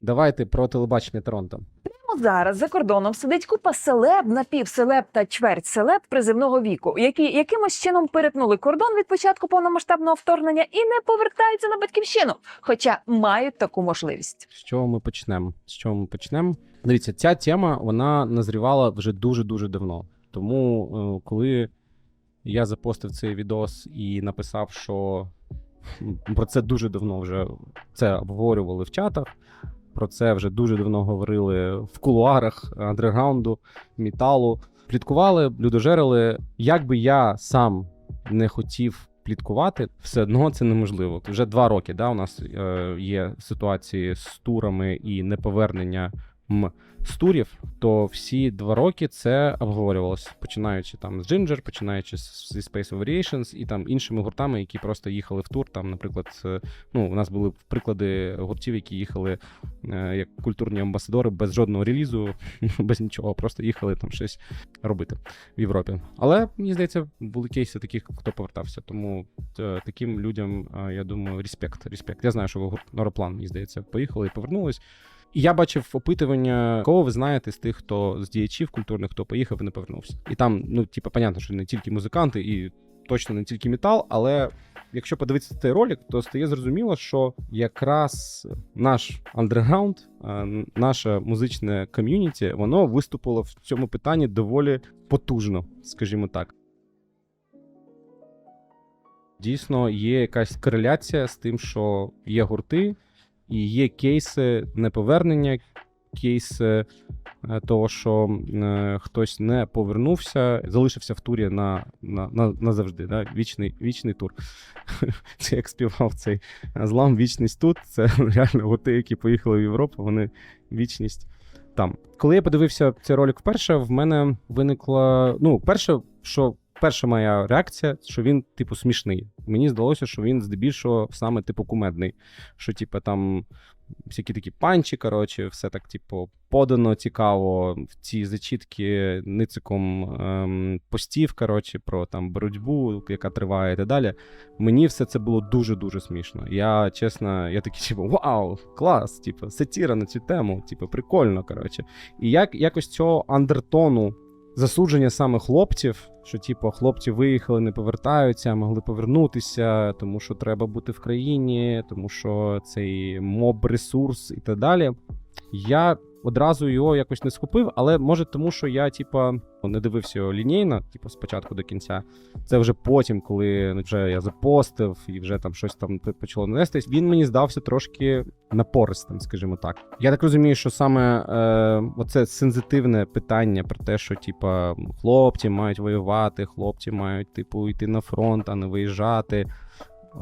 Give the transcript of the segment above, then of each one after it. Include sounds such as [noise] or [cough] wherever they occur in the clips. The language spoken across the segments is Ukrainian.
Давайте про телебачення Торонто. Прямо зараз за кордоном сидить купа селеб, напівселеб та чверть селеб призивного віку, які якимось чином перетнули кордон від початку повномасштабного вторгнення і не повертаються на батьківщину, хоча мають таку можливість. З чого ми почнемо? З чого ми почнемо? Дивіться, ця тема вона назрівала вже дуже дуже давно. Тому, е, коли я запостив цей відос і написав, що про це дуже давно вже це обговорювали в чатах. Про це вже дуже давно говорили в кулуарах андерграунду, металу. Пліткували, людожерили. Як би я сам не хотів пліткувати, все одно це неможливо. Вже два роки да, у нас е, є ситуації з турами і неповернення м з турів, то всі два роки це обговорювалося, починаючи там з Ginger, починаючи зі Space Variations і там іншими гуртами, які просто їхали в тур. Там, наприклад, е, ну у нас були приклади гуртів, які їхали е, як культурні амбасадори без жодного релізу, [laughs] без нічого, просто їхали там щось робити в Європі. Але мені здається, були кейси таких, хто повертався. Тому е, таким людям, я думаю, респект. респект. Я знаю, що гурт Нороплан, мені здається, поїхали і повернулись. І я бачив опитування, кого ви знаєте з тих, хто з діячів культурних, хто поїхав і не повернувся. І там, ну, типу, понятно, що не тільки музиканти, і точно не тільки метал, але якщо подивитися цей ролик, то стає зрозуміло, що якраз наш андерграунд, е, наше музичне ком'юніті, воно виступило в цьому питанні доволі потужно, скажімо так. Дійсно, є якась кореляція з тим, що є гурти, і є кейси неповернення, кейси е, того, що е, хтось не повернувся, залишився в турі на, на, на, назавжди. Да? Вічний, вічний тур. [laughs] Це як співав цей злам вічність тут. Це [laughs] реально гурти, які поїхали в Європу, вони вічність там. Коли я подивився цей ролик вперше, в мене виникла. Ну, перше, що перша моя реакція, що він, типу, смішний. Мені здалося, що він здебільшого саме типу кумедний. Що, типу, там всякі такі панчі, коротше, все так, типу, подано цікаво. В ці зачітки нициком ем, постів, коротше, про там боротьбу, яка триває і так далі. Мені все це було дуже-дуже смішно. Я чесно, я такий, типу, вау, клас! Типу, сатіра на цю тему, типу, прикольно, коротше. І як якось цього андертону засудження саме хлопців, що, типу, хлопці виїхали, не повертаються, могли повернутися, тому що треба бути в країні, тому що цей моб-ресурс і так далі. Я одразу його якось не схопив, але може тому, що я, типа, не дивився його лінійно, типу, спочатку до кінця. Це вже потім, коли ну, вже я запостив і вже там щось там почало нестись. Він мені здався трошки напористим, скажімо так. Я так розумію, що саме е, оце сензитивне питання про те, що типа хлопці мають воювати, хлопці мають, типу, йти на фронт, а не виїжджати.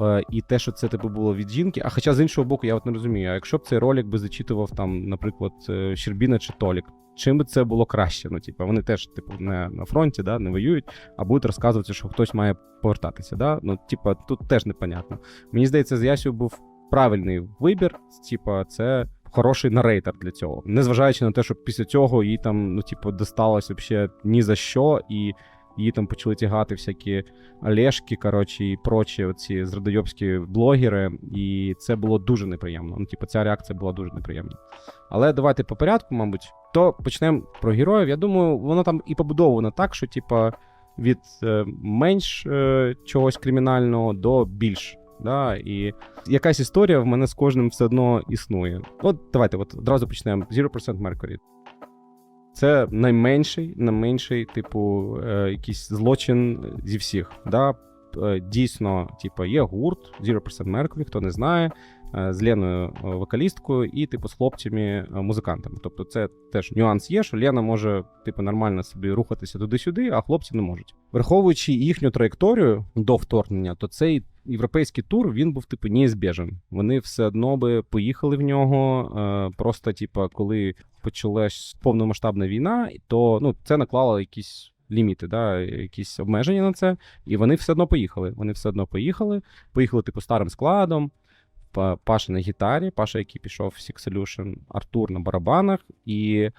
Е, і те, що це типу було від жінки. А хоча з іншого боку, я от не розумію, а якщо б цей ролик би зачитував там, наприклад, е, Щербіна чи Толік, чим би це було краще? Ну, типу, вони теж, типу, не на фронті, да, не воюють, а будуть розказувати, що хтось має повертатися. Да? Ну, типу, тут теж непонятно. Мені здається, з Ясю був правильний вибір. Типу, це. Хороший нарейтер для цього, незважаючи на те, що після цього їй там, ну, типу, досталось взагалі ні за що, і її там почали тягати всякі Олешки, коротше, і прочі оці зрадойобські блогери, і це було дуже неприємно. Ну, типу, ця реакція була дуже неприємна. Але давайте по порядку, мабуть, то почнемо про героїв. Я думаю, воно там і побудовано так, що, типа, від е, менш е, чогось кримінального до більш. Да, і якась історія в мене з кожним все одно існує. От давайте от одразу почнемо. 0% Mercury. Це найменший, найменший, типу, е, якийсь злочин зі всіх. Да? Е, Дійсно, типу, є гурт 0% Mercury, хто не знає, е, з Леною вокалісткою і, типу, з хлопцями е, музикантами. Тобто, це теж нюанс є, що Лена може, типу, нормально собі рухатися туди-сюди, а хлопці не можуть. Враховуючи їхню траєкторію до вторгнення, то цей європейський тур він був типу неізбежен. Вони все одно би поїхали в нього. Просто, типу, коли почалась повномасштабна війна, то ну це наклало якісь. Ліміти, да, якісь обмеження на це, і вони все одно поїхали. Вони все одно поїхали. Поїхали, типу, старим складом. Паша на гітарі, Паша, який пішов в Six Solution, Артур на барабанах. І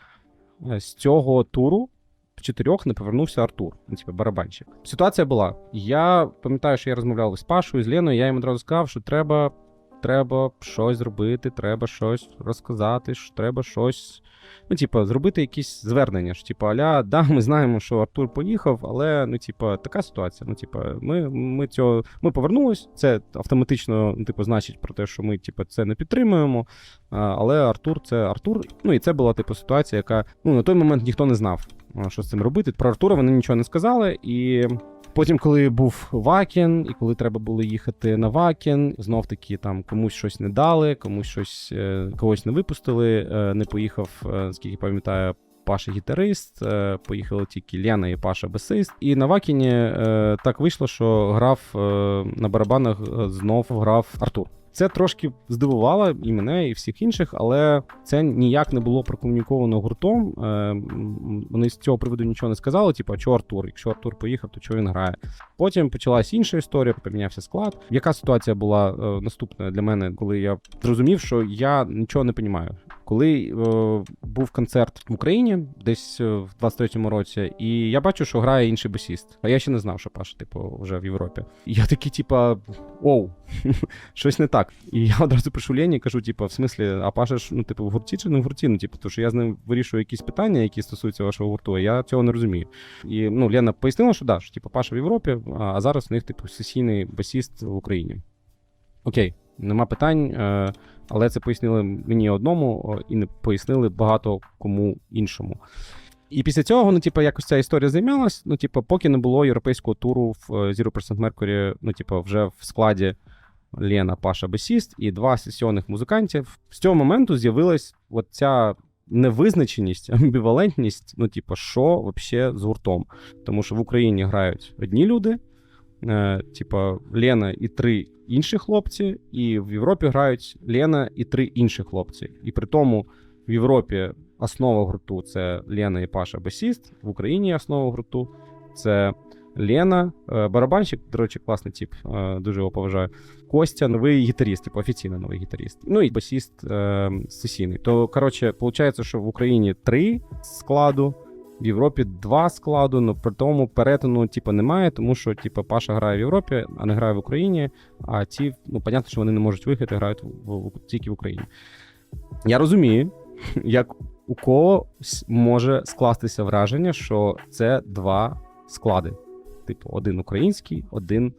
е, з цього туру в чотирьох не повернувся Артур, ну, типу, барабанщик. Ситуація була. Я пам'ятаю, що я розмовляв з Пашою, з Леною, я їм одразу сказав, що треба треба щось зробити, треба щось розказати, що треба щось. Ну, типа, зробити якісь звернення. ж, Типа, аля, [laughs] да, ми знаємо, що Артур поїхав, але ну, типа, така ситуація. Ну, типа, ми, ми цього ми повернулись. Це автоматично, ну, типу, значить про те, що ми, типа, це не підтримуємо. Але Артур це Артур. Ну і це була типу ситуація, яка ну на той момент ніхто не знав, що з цим робити. Про Артура вони нічого не сказали. І потім, коли був Вакін, і коли треба було їхати на Вакін, знов таки там комусь щось не дали, комусь щось е, когось не випустили. е, Не поїхав, е, скільки пам'ятаю. Паша гітарист, поїхали тільки Лена і Паша басист. І на Вакіні так вийшло, що грав на барабанах знов грав Артур. Це трошки здивувало і мене, і всіх інших, але це ніяк не було прокомуніковано гуртом. Е, Вони з цього приводу нічого не сказали. Типу, чого Артур? Якщо Артур поїхав, то чого він грає? Потім почалась інша історія, помінявся склад. Яка ситуація була е, наступна для мене, коли я зрозумів, що я нічого не розумію. Коли е, був концерт в Україні, десь е, в 23-му році, і я бачу, що грає інший басіст. А я ще не знав, що Паша, типу, вже в Європі. І я такий, типа, оу, [laughs] щось не так. І я одразу пишу Лені і кажу, типу, в смислі, а Паша ж, ну, типу, в гурті чи не в гурті? Ну, типу, тому що я з ним вирішую якісь питання, які стосуються вашого гурту, я цього не розумію. І ну, Лена пояснила, що да, що типу, Паша в Європі, а, зараз у них, типу, сесійний басіст в Україні. Окей, нема питань, е, але це пояснили мені одному і не пояснили багато кому іншому. І після цього, ну, типу, якось ця історія займалась. Ну, типу, поки не було європейського туру в е, Zero Percent Mercury, ну, типу, вже в складі Лена, Паша Бесіст і два сесійних музикантів. З цього моменту з'явилась от ця невизначеність, амбівалентність, ну, типу, що взагалі з гуртом. Тому що в Україні грають одні люди, е, типу, Лена і три інші хлопці, і в Європі грають Лена і три інші хлопці. І при тому в Європі основа гурту це Лена і Паша басіст, в Україні основа гурту це Лена, е, барабанщик, до речі, класний тип, е, дуже його поважаю. Костя, новий гітаріст, типу офіційно новий гітаріст. Ну і басіст е, сесійний. То, коротше, виходить, що в Україні три складу, в Європі два складу, але при тому перетину, типу, немає, тому що, типу, Паша грає в Європі, а не грає в Україні. А ці, ну, понятно, що вони не можуть виїхати, грають в, в, тільки в Україні. Я розумію, [laughs] як у когось може скластися враження, що це два склади. Типу, один український, один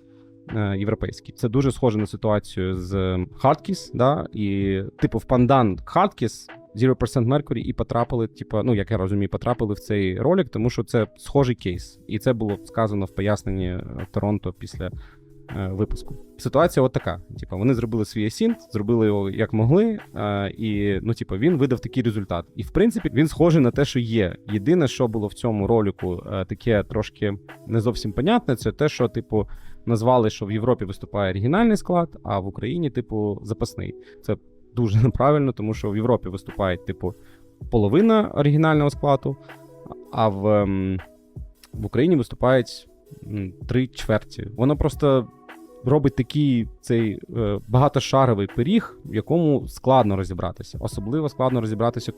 е, європейський. Це дуже схоже на ситуацію з Hardkiss, да? і, типу, в пандан Zero Percent Mercury і потрапили, типу, ну, як я розумію, потрапили в цей ролик, тому що це схожий кейс. І це було сказано в поясненні е, Торонто після випуску. Ситуація от така: типу, вони зробили свій асінт, зробили його як могли, е, і ну, типу, він видав такий результат. І в принципі він схожий на те, що є. Єдине, що було в цьому ролику, е, таке трошки не зовсім понятне, це те, що, типу, назвали, що в Європі виступає оригінальний склад, а в Україні, типу, запасний. Це дуже [laughs] неправильно, тому що в Європі виступає, типу, половина оригінального складу, а в, ем, в Україні виступають три чверті. Воно просто робить такий цей е, багатошаровий пиріг, в якому складно розібратися. Особливо складно розібратися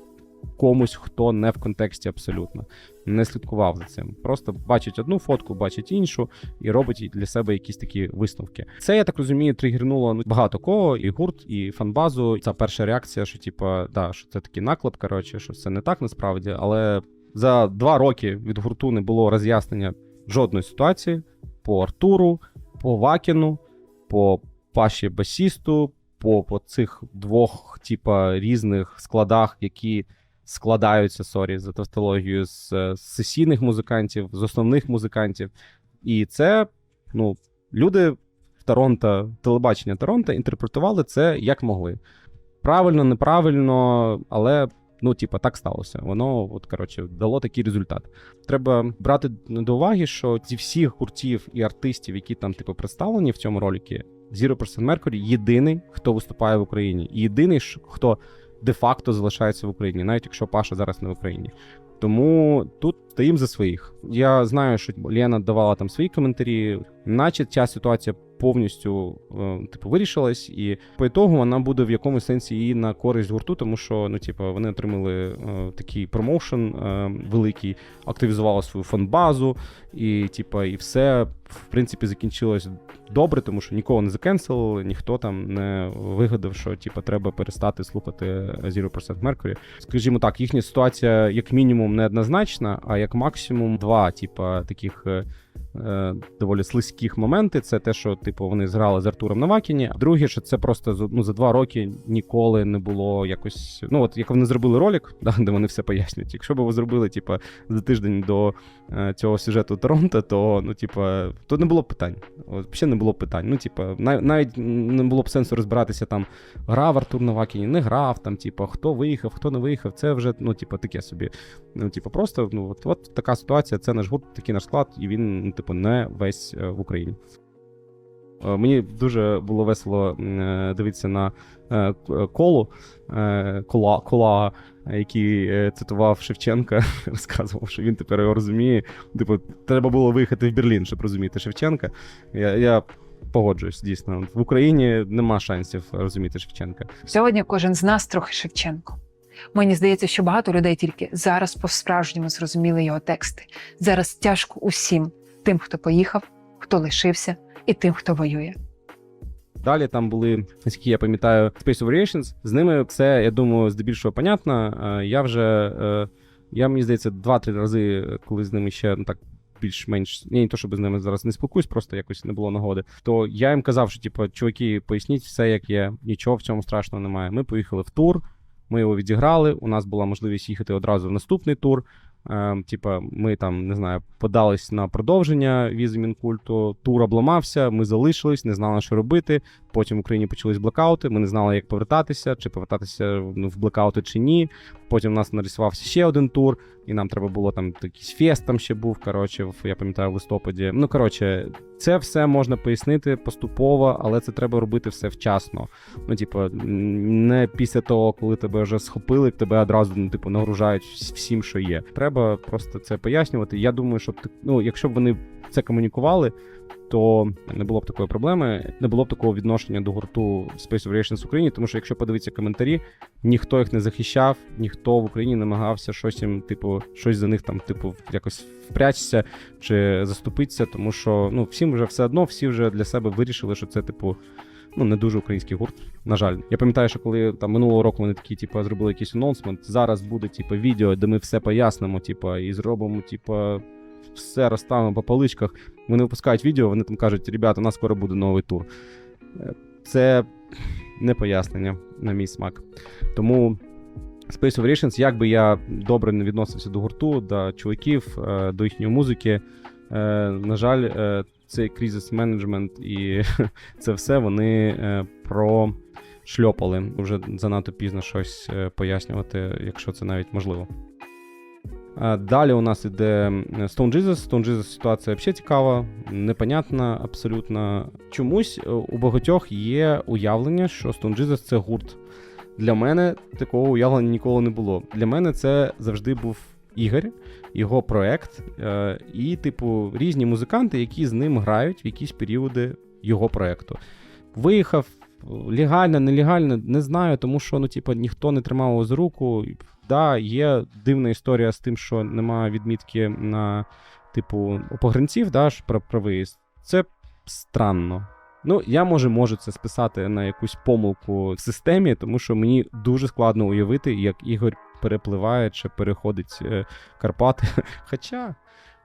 комусь, хто не в контексті абсолютно не слідкував за цим. Просто бачить одну фотку, бачить іншу і робить для себе якісь такі висновки. Це я так розумію, тригернуло ну, багато кого, і гурт, і фанбазу. Це перша реакція, що типа, да, що це такий наклеп, коротше, що це не так насправді. Але за два роки від гурту не було роз'яснення жодної ситуації по Артуру, по Вакіну, по Паші Басісту, по, по цих двох, типа, різних складах, які складаються, сорі, за тавтологію, з, е, з сесійних музикантів, з основних музикантів. І це, ну, люди в Торонто, телебачення Торонто інтерпретували це як могли. Правильно, неправильно, але. Ну, типа, так сталося. Воно, от, коротше, дало такий результат. Треба брати до уваги, що зі всіх гуртів і артистів, які там, типу, представлені в цьому роліки, Zero Percent Mercury єдиний, хто виступає в Україні. І єдиний, хто де-факто залишається в Україні, навіть якщо Паша зараз не в Україні. Тому тут стоїм за своїх. Я знаю, що Лена давала там свої коментарі, наче ця ситуація повністю е, типу вирішилась, і по ітогу вона буде в якомусь сенсі і на користь гурту, тому що ну, типу, вони отримали е, такий промоушен е, великий, активізували свою фан-базу, і, типу, і все в принципі закінчилось добре, тому що нікого не закенселили, ніхто там не вигадав, що типу, треба перестати слухати Zero Percent Mercury. Скажімо так, їхня ситуація як мінімум неоднозначна, а як максимум два, типа, таких. Е, Доволі слизьких моменти. Це те, що типу вони зграли з Артуром Навакіні. А друге, що це просто ну, за два роки ніколи не було якось. Ну, от як вони зробили ролик, [laughs] да, де вони все пояснюють. Якщо б ви зробили, типу, за тиждень до е, цього сюжету Торонто, то ну, типу, то не було б питань. От, взагалі не було питань. Ну, типу, нав- навіть не було б сенсу розбиратися там, грав Артур Навакіні, не грав, там, типу, хто виїхав, хто не виїхав. Це вже, ну, типу, таке собі. Ну, типу, просто ну, от, от така ситуація, це наш гурт, такий наш склад, і він, ну, типу, не весь е, в Україні. Е, Мені дуже було весело е, дивитися на колу, кола, кола, який цитував Шевченка, [laughs] розказував, що він тепер його розуміє. Типу, треба було виїхати в Берлін, щоб розуміти Шевченка. Я, я погоджуюсь, дійсно. В Україні нема шансів розуміти Шевченка. Сьогодні кожен з нас трохи Шевченко. Мені здається, що багато людей тільки зараз по-справжньому зрозуміли його тексти. Зараз тяжко усім, тим, хто поїхав, хто лишився, і тим, хто воює. Далі там були, наскільки я пам'ятаю, Space Variations. З ними це, я думаю, здебільшого понятно. Е, Я вже, е, я мені здається, два-три рази, коли з ними ще ну так. Більш-менш я не то, щоб з ними зараз не спілкуюсь, просто якось не було нагоди. То я їм казав, що типу, чуваки, поясніть все, як є, нічого в цьому страшного немає. Ми поїхали в тур, ми його відіграли. У нас була можливість їхати одразу в наступний тур. Е, типа, ми там не знаю, подались на продовження візи Мінкульту. Тур обламався, ми залишились, не знали, що робити. Потім в Україні почались блекаути. Ми не знали, як повертатися, чи повертатися в блекаути чи ні. Потім у нас нарисувався ще один тур, і нам треба було там якийсь фест там ще був. Коротше, я пам'ятаю, в листопаді. Ну коротше, це все можна пояснити поступово, але це треба робити все вчасно. Ну, типу, не після того, коли тебе вже схопили, тебе одразу ну, типу, нагружають всім, що є. Треба просто це пояснювати. Я думаю, що ну, якщо б вони це комунікували, то не було б такої проблеми, не було б такого відношення до гурту Space Variations Україні, тому що якщо подивитися коментарі, ніхто їх не захищав, ніхто в Україні намагався щось їм, типу, щось за них там, типу, якось впрячься чи заступитися, тому що ну, всім вже все одно, всі вже для себе вирішили, що це, типу, ну, не дуже український гурт. На жаль, я пам'ятаю, що коли там минулого року вони такі, типу, зробили якийсь анонсмент. Зараз буде, типу, відео, де ми все пояснимо, типу, і зробимо, типу, все розставимо по поличках. Вони випускають відео, вони там кажуть, ребята, у нас скоро буде новий тур. Е, Це не пояснення, на мій смак. Тому Space Variations, як би я добре не відносився до гурту, до чуваків, е, до їхньої музики. е, На жаль, цей кризис менеджмент і [laughs] це все вони прошльопали. Вже занадто пізно щось пояснювати, якщо це навіть можливо. Далі у нас іде Stone Jesus. Stone Jesus ситуація взагалі цікава, непонятна абсолютно. Чомусь е, у багатьох є уявлення, що Stone Jesus це гурт. Для мене такого уявлення ніколи не було. Для мене це завжди був Ігор, його проект, е, і, типу, різні музиканти, які з ним грають в якісь періоди його проекту. Виїхав легально, нелегально, не знаю, тому що ну, типу, ніхто не тримав його за руку. Да, є дивна історія з тим, що немає відмітки на, типу, погранців, да, про, про виїзд. Це странно. Ну, я може можу це списати на якусь помилку в системі, тому що мені дуже складно уявити, як Ігор перепливає чи переходить е, Карпати. [laughs] Хоча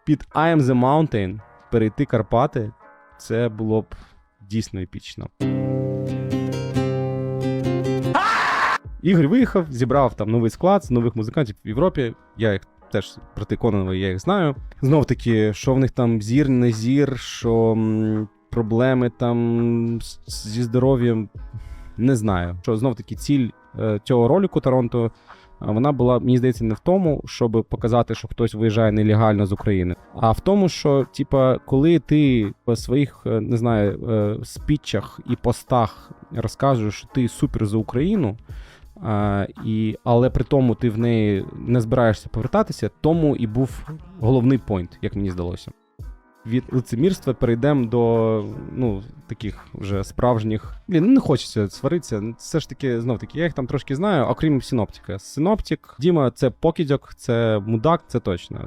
під I am the Mountain перейти Карпати це було б дійсно епічно. Ігор виїхав, зібрав там новий склад з нових музикантів в Європі. Я їх теж проти Кононова, я їх знаю. Знов таки, що в них там зір, не зір, що проблеми там зі здоров'ям. Не знаю. Що знов таки ціль е, цього ролику Торонто. Вона була, мені здається, не в тому, щоб показати, що хтось виїжджає нелегально з України, а в тому, що, типа, коли ти в своїх, е, не знаю, е, спічах і постах розказуєш, що ти супер за Україну, а, і, але при тому ти в неї не збираєшся повертатися, тому і був головний пойнт, як мені здалося. від лицемірства перейдемо до ну, таких вже справжніх. Блін, ну не хочеться сваритися. Все ж таки, знов таки, я їх там трошки знаю, окрім синоптика. Синоптик, Діма, це покидьок, це мудак, це точно.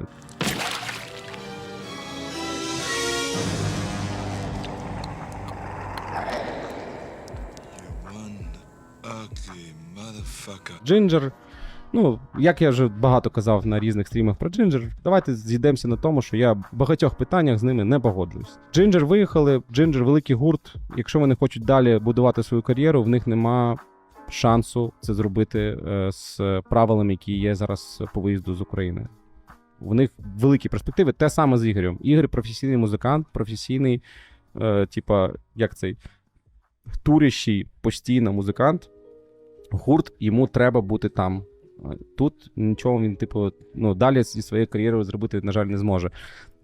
Джинджер. Ну, як я вже багато казав на різних стрімах про Джинджер, давайте зійдемося на тому, що я в багатьох питаннях з ними не погоджуюсь. Джинджер виїхали, Джинджер великий гурт. Якщо вони хочуть далі будувати свою кар'єру, в них нема шансу це зробити е, з правилами, які є зараз по виїзду з України. У них великі перспективи. Те саме з Ігорем. Ігор професійний музикант, професійний, е, типа, як цей турящий постійно музикант. Гурт, йому треба бути там. Е, Тут нічого він, типу, ну, далі зі своєю кар'єрою зробити, на жаль, не зможе.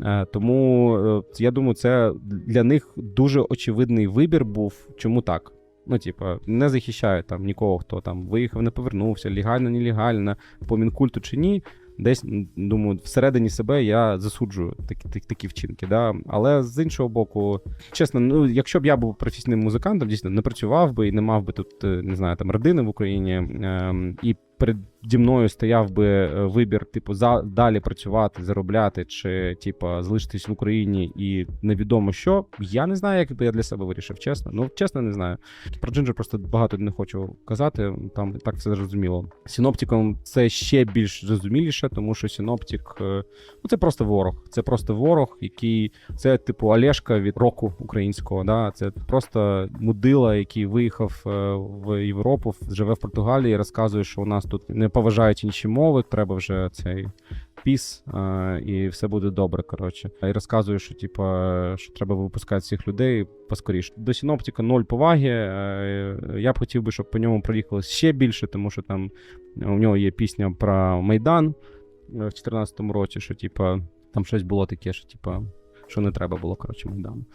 Е, Тому е, я думаю, це для них дуже очевидний вибір був. Чому так? Ну, типу, не захищає там нікого, хто там виїхав, не повернувся, легально, нелегально, по мінкульту чи ні. Десь думаю, всередині себе я засуджую такі, такі, такі вчинки. Да? Але з іншого боку, чесно, ну якщо б я був професійним музикантом, дійсно не працював би і не мав би тут, е, не знаю, там родини в Україні, ем, і переді мною стояв би е, вибір, типу, за далі працювати, заробляти, чи типу, залишитись в Україні і невідомо що. Я не знаю, як би я для себе вирішив, чесно. Ну, чесно, не знаю. Про Джинджер просто багато не хочу казати. Там так все зрозуміло. Синоптиком це ще більш зрозуміліше, тому що синоптик е, ну це просто ворог. Це просто ворог, який це типу Олешка від року українського. Да? Це просто мудила, який виїхав е, в Європу, живе в Португалії, розказує, що у нас тут не поважають інші мови, треба вже цей. Піс, е, і все буде добре. Коротше, і розказує, що типа що треба випускати цих людей поскоріше. До синоптика ноль поваги. Е, Я б хотів би, щоб по ньому проїхало ще більше, тому що там у нього є пісня про Майдан е, в 2014 році, що типа там щось було таке, що типа що не треба було, коротше, Майдану.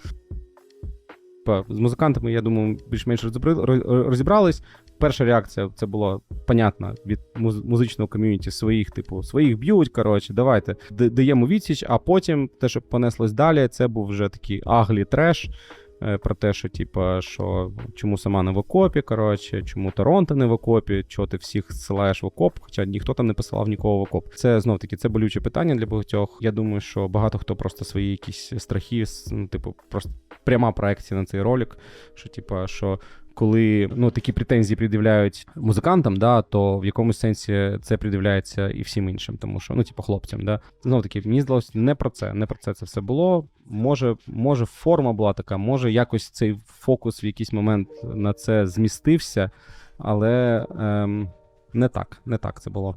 З музикантами, я думаю, більш-менш розібрались. Перша реакція це була понятна від муз- музичного ком'юніті своїх, типу, своїх б'ють. Коротше, давайте даємо відсіч, а потім те, що понеслось далі, це був вже такий аглі треш. е, Про те, що, типа, що чому сама не в окопі, коротше, чому Торонто не в окопі, чого ти всіх зсилаєш в окоп, хоча ніхто там не посилав нікого в окоп. Це знов таки це болюче питання для багатьох. Я думаю, що багато хто просто свої якісь страхи, ну, типу, просто пряма проекція на цей ролик. Що, типа, що коли ну такі претензії пред'являють музикантам, да, то в якомусь сенсі це пред'являється і всім іншим, тому що ну, типу, хлопцям, да. Знову таки, мені здалося, не про це, не про це це все було. Може, може, форма була така, може, якось цей фокус в якийсь момент на це змістився, але. Ем... Не так, не так це було.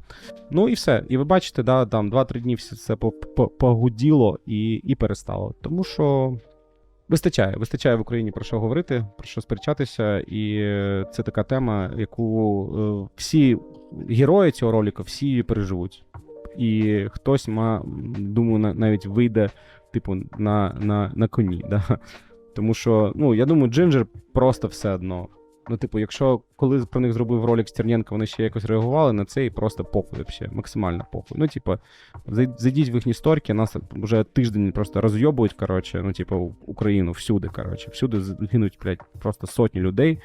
Ну і все. І ви бачите, да, там 2-3 дні все це по- по- погуділо і, і перестало. Тому що Вистачає, вистачає в Україні про що говорити, про що сперечатися, і це така тема, яку е, всі герої цього ролика всі її переживуть. І хтось ма, думаю, навіть вийде, типу, на, на, на коні. [laughs] Да? Тому що, ну, я думаю, Джинджер просто все одно. Ну, типу, якщо коли про них зробив ролик Стерненко, вони ще якось реагували на це і просто похуй вообще, максимально похуй. Ну, типу, зай- зайдіть в їхні сторіки, нас вже тиждень просто розйобують, коротше, ну, типу, Україну всюди, коротше, всюди гинуть, блядь, просто сотні людей.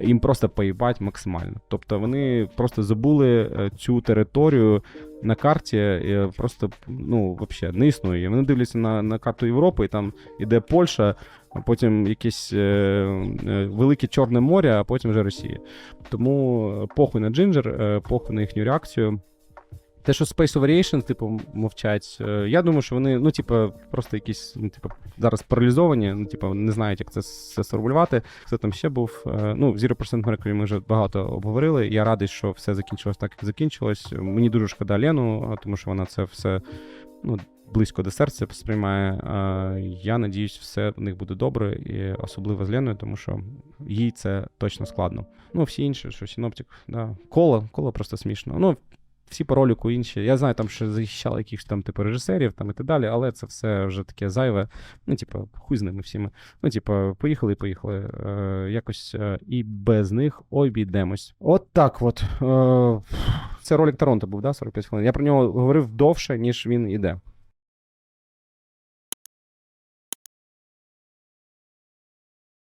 Їм просто поїбать максимально. Тобто вони просто забули е, цю територію на карті, просто ну, вообще не існує. Вони дивляться на, на карту Європи, і там іде Польща, а потім якесь е, е, велике Чорне море, а потім вже Росія. Тому похуй на Джинджер, похуй на їхню реакцію. Те, що Space Variations, типу, мовчать, е, я думаю, що вони, ну, типу, просто якісь, ну, типу, зараз паралізовані, ну, типу, не знають, як це все сформулювати. Хто там ще був? Е, Ну, Zero Percent Mercury ми вже багато обговорили. Я радий, що все закінчилось так, як закінчилось. Мені дуже шкода Лену, тому що вона це все ну, близько до серця сприймає. Е, Я надіюсь, все в них буде добре, і особливо з Леною, тому що їй це точно складно. Ну, всі інші, що синоптик, да. Коло, коло просто смішно. Ну, всі по ролику інші. Я знаю, там що захищали якихось там, типу, режисерів там і так далі, але це все вже таке зайве. Ну, типу, хуй з ними всіми. Ну, типу, поїхали і поїхали. Е, якось е, і без них обійдемось. От так от. Е, це ролик Торонто був, да, 45 хвилин. Я про нього говорив довше, ніж він іде.